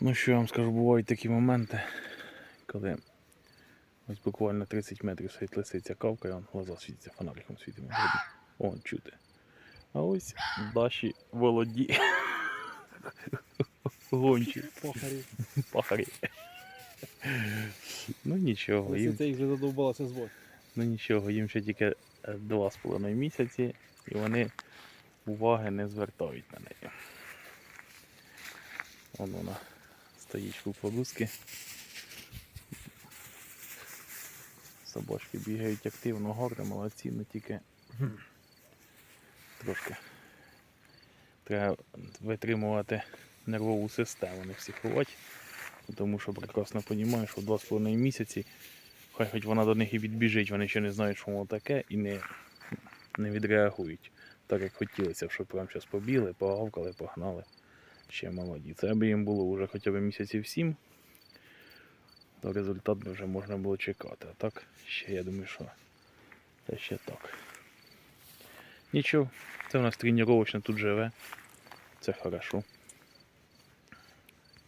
Ну що я вам скажу, бувають такі моменти, коли ось буквально 30 метрів стоїть лисиця кавкає, он глаза світяться фонариком світимо. Он чути. А ось Даші володі. Гончі. Похарі. Пахарі. Ну нічого, їм, їх вже задовбалася звати. ну нічого, їм ще тільки е, два з половиною місяці, і вони уваги не звертають на неї. Вон вона стоїть кукурузки. Собачки бігають активно, гарно, молодці, ну тільки трошки треба витримувати нервову систему, не психувати. Тому що прекрасно розумію, що в 2,5 місяці, хай хоч вона до них і відбіжить, вони ще не знають, що воно таке, і не, не відреагують так, як хотілося, щоб прямо зараз побігли, погавкали, погнали. Ще молоді. Це аби їм було вже хоча б місяців 7, то результат вже можна було чекати. А так, ще я думаю, що це ще так. Нічого, це у нас тренувачно тут живе. Це хорошо.